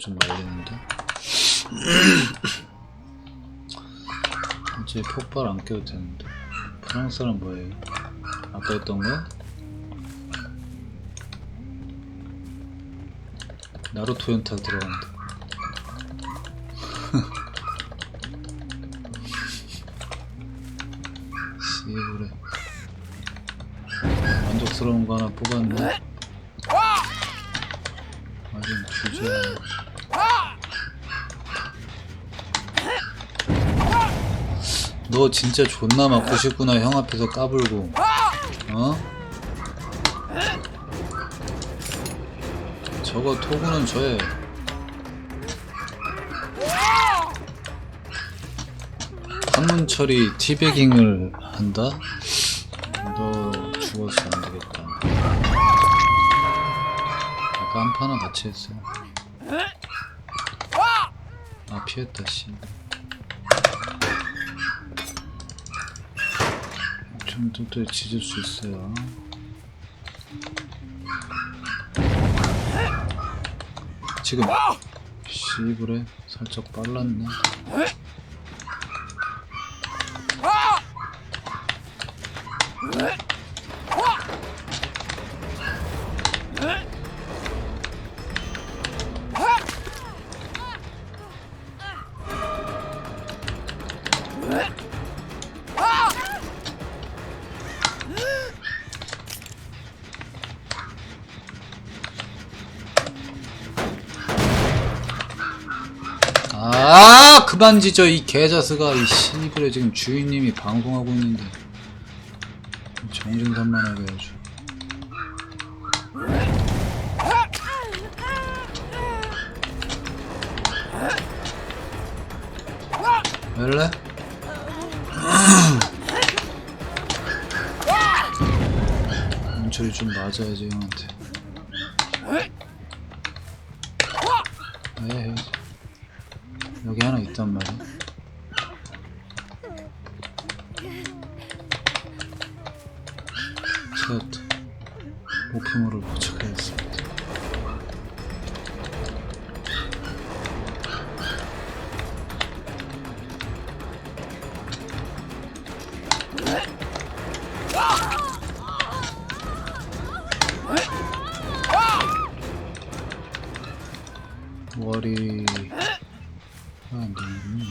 좀 말리는데? 이제 폭발 안 껴도 되는데. 프랑스는 뭐예요? 아까 했던 거? 나루토 연타 들어간다. 씨부래. 만족스러운 거 하나 뽑았네. 아직 주제 너 진짜 존나 맞고 싶구나 형 앞에서 까불고 어? 저거 토구는 저의 한문철이 티베깅을 한다? 너 죽었어 안되겠다 아까 한 판은 같이 했어 아 피했다 씨. 좀더 지질 수 있어요. 지금. 씨부래 살짝 빨랐네 아 그만 지져 이 개자스가 이 씨부래 지금 주인님이 방송하고 있는데 정신산만하게 해줘 열래? 문철이 좀 맞아야지 형한테 해 해. 있단 말이야. 첫 목표물을 포착하였습니다. 머리 아, 안 되는군요.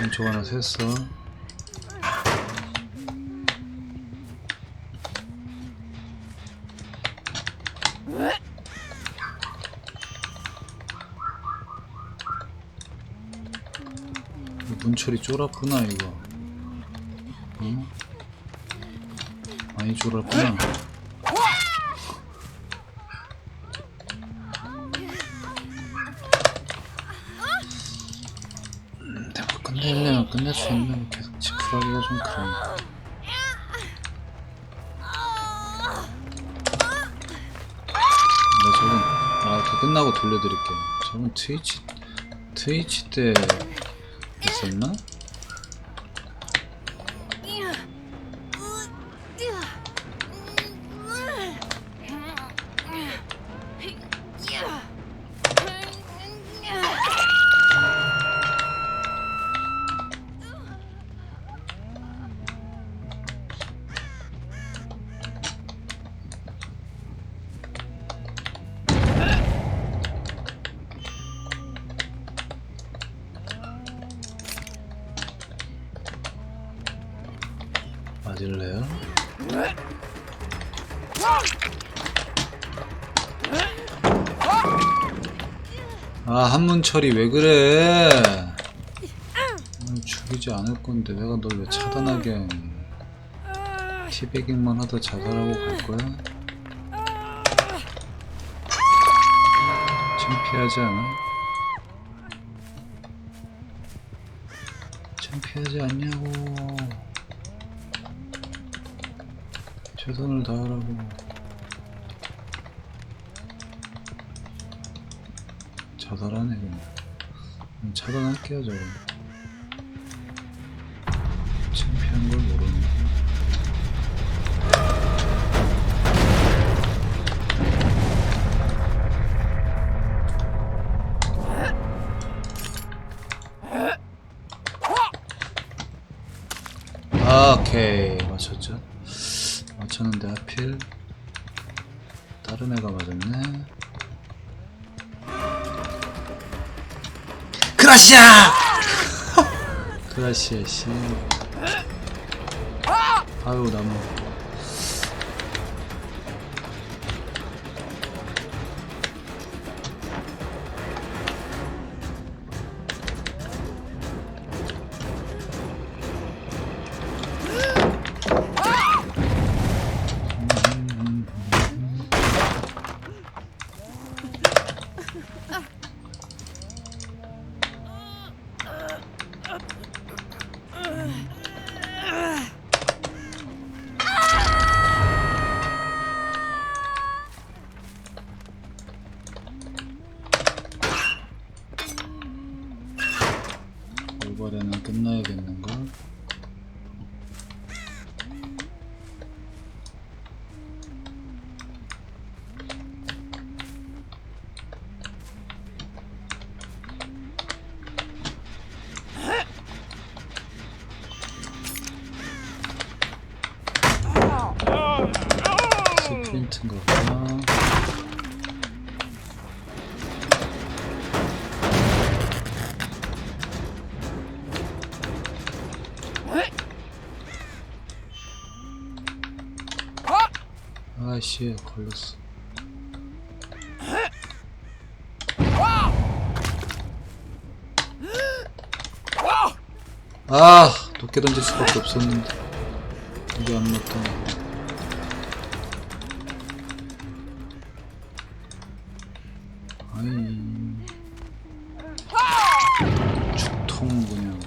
왼쪽 하나 샜어. 문철이 쫄았구나 이거. 쫄았구나. 음, 내가 끝내려면 끝낼 수 있는 계속 지푸라기가 좀 그러네. 네, 저건 아, 그 끝나고 돌려드릴게요. 저건 트위치 트위치 때 했었나? 아 한문철이 왜 그래? 아, 죽이지 않을 건데 내가 널 왜 차단하게? 티베깅만 하다 자살하고 갈 거야? 창피하지 않아? 창피하지 않냐고 최선을 다하라고 자살하네 그냥. 음, 차단할게요 저거. 창피한 걸 모르는 아, 오케이. 맞췄죠? 맞췄는데 하필 다른 애가 맞았네. 크라시아. 크라시아 씨. 아유 나무 아씨 걸렸어. 아 높게 던질 수밖에 없었는데. 이게 안 맞다. 아이 죽통 그냥.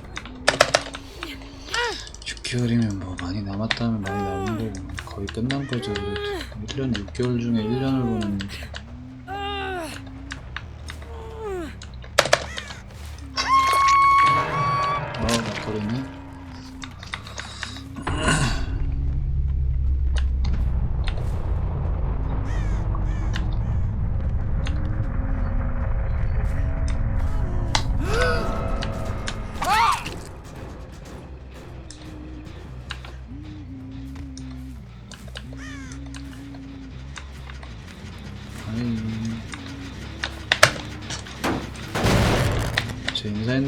6개월이면 뭐 많이 남았다면 많이 남은 거고. 거의 끝난 거죠 그래도 1년 6개월 중에 1년을 보냈는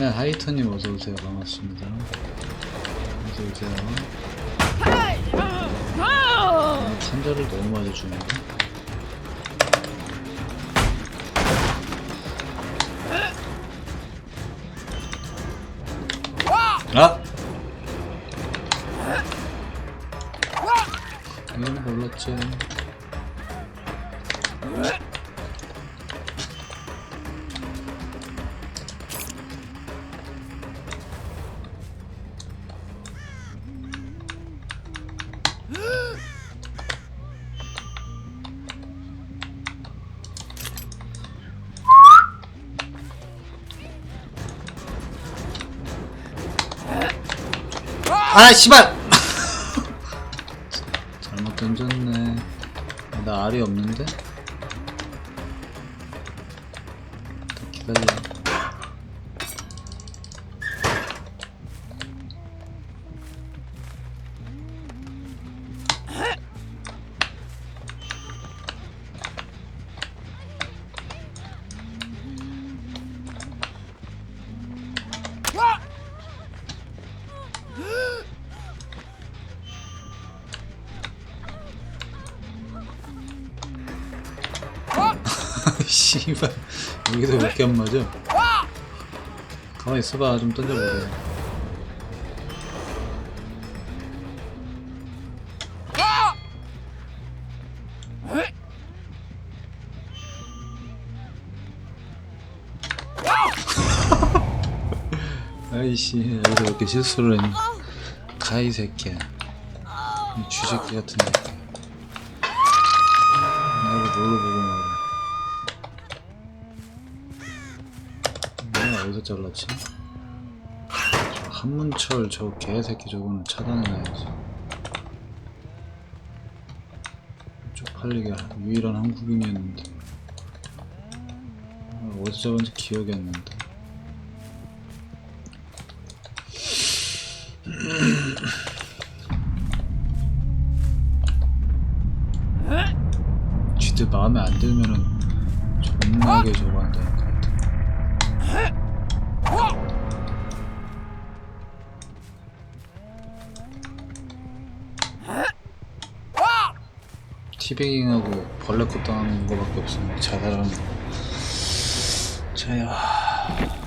저 인사했는 하이터님 어서오세요. 반갑습니다. 어서오세요. 아, 판자를 너무 많이 주는데? 아! 이건 몰랐지 아 씨발. 잘못 던졌네. 아, 나 알이 없는데? 더 기다려 씨발. 여기서 몇개안 맞아 가만히 있어봐. 좀 던져보게. 아이씨 여기서 왜 이렇게 실수를 했니? 가이 새끼야. 이 쥐새끼 같은 새끼. 나를 뭘로 보고 잘랐지? 저 한문철 저 개새끼 저거는 차단해야지. 이쪽 팔리게 유일한 한국인이었는데. 아, 어디서 잡았는지 기억이 안 난다. 쥐들 마음에 안 들면은 존나게 저거 한다니까 티베깅하고 벌레 컷 당하는 거밖에 없으면 자살하는 거. 자야.